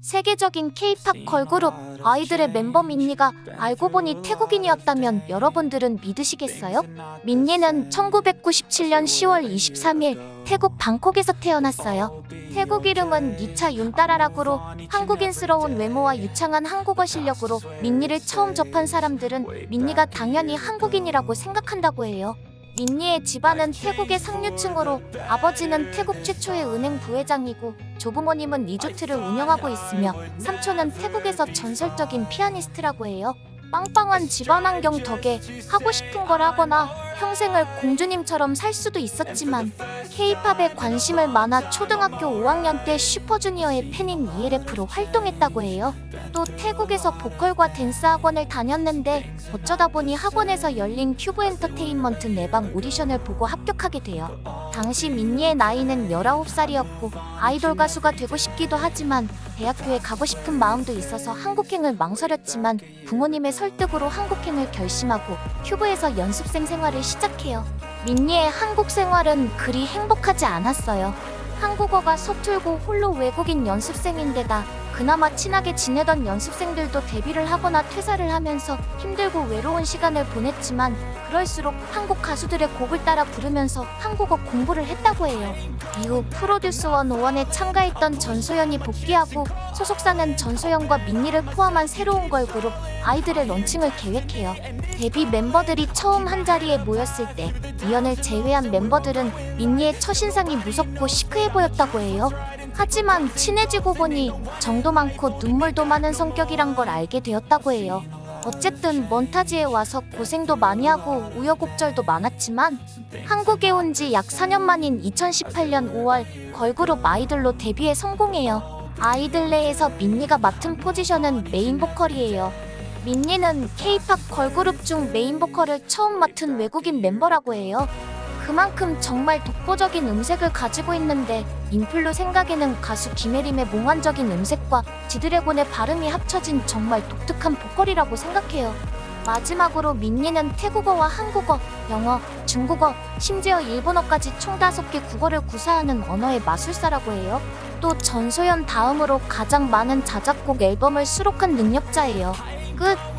세계적인 K-팝 걸그룹 아이들의 멤버 민니가 알고 보니 태국인이었다면 여러분들은 믿으시겠어요? 민니는 1997년 10월 23일 태국 방콕에서 태어났어요. 태국 이름은 니차 윤따라락으로 한국인스러운 외모와 유창한 한국어 실력으로 민니를 처음 접한 사람들은 민니가 당연히 한국인이라고 생각한다고 해요. 민니의 집안은 태국의 상류층으로 아버지는 태국 최초의 은행 부회장이고 조부모님은 리조트를 운영하고 있으며 삼촌은 태국에서 전설적인 피아니스트라고 해요. 빵빵한 집안 환경 덕에 하고 싶은 걸 하거나 평생을 공주님처럼 살 수도 있었지만 K-팝에 관심을 많아 초등학교 5학년 때 슈퍼주니어의 팬인 ELF로 활동했다고 해요. 또 태국에서 보컬과 댄스 학원을 다녔는데 어쩌다 보니 학원에서 열린 큐브 엔터테인먼트 내방 오디션을 보고 합격하게 돼요. 당시 민니의 나이는 19살이었고 아이돌 가수가 되고 싶기도 하지만 대학교에 가고 싶은 마음도 있어서 한국행을 망설였지만 부모님의 설득으로 한국행을 결심하고 큐브에서 연습생 생활을 시작해요. 민니의 한국 생활은 그리 행복하지 않았어요. 한국어가 서툴고 홀로 외국인 연습생인데다 그나마 친하게 지내던 연습생들도 데뷔를 하거나 퇴사를 하면서 힘들고 외로운 시간을 보냈지만 그럴수록 한국 가수들의 곡을 따라 부르면서 한국어 공부를 했다고 해요. 이후 프로듀스 101에 참가했던 전소연이 복귀하고 소속사는 전소연과 민니를 포함한 새로운 걸그룹 아이들의 런칭을 계획해요. 데뷔 멤버들이 처음 한 자리에 모였을 때 미연을 제외한 멤버들은 민니의 첫인상이 무섭고 시크해 보였다고 해요. 하지만 친해지고 보니 정도 많고 눈물도 많은 성격이란 걸 알게 되었다고 해요. 어쨌든 몬타지에 와서 고생도 많이 하고 우여곡절도 많았지만 한국에 온 지 약 4년 만인 2018년 5월 걸그룹 아이들로 데뷔에 성공해요. 아이들 내에서 민니가 맡은 포지션은 메인 보컬이에요. 민니는 K-팝 걸그룹 중 메인 보컬을 처음 맡은 외국인 멤버라고 해요. 그만큼 정말 독보적인 음색을 가지고 있는데 인플루 생각에는 가수 김혜림의 몽환적인 음색과 지드래곤의 발음이 합쳐진 정말 독특한 보컬이라고 생각해요. 마지막으로 민니는 태국어와 한국어, 영어, 중국어, 심지어 일본어까지 총 다섯 개 국어를 구사하는 언어의 마술사라고 해요. 또 전소연 다음으로 가장 많은 자작곡 앨범을 수록한 능력자예요. く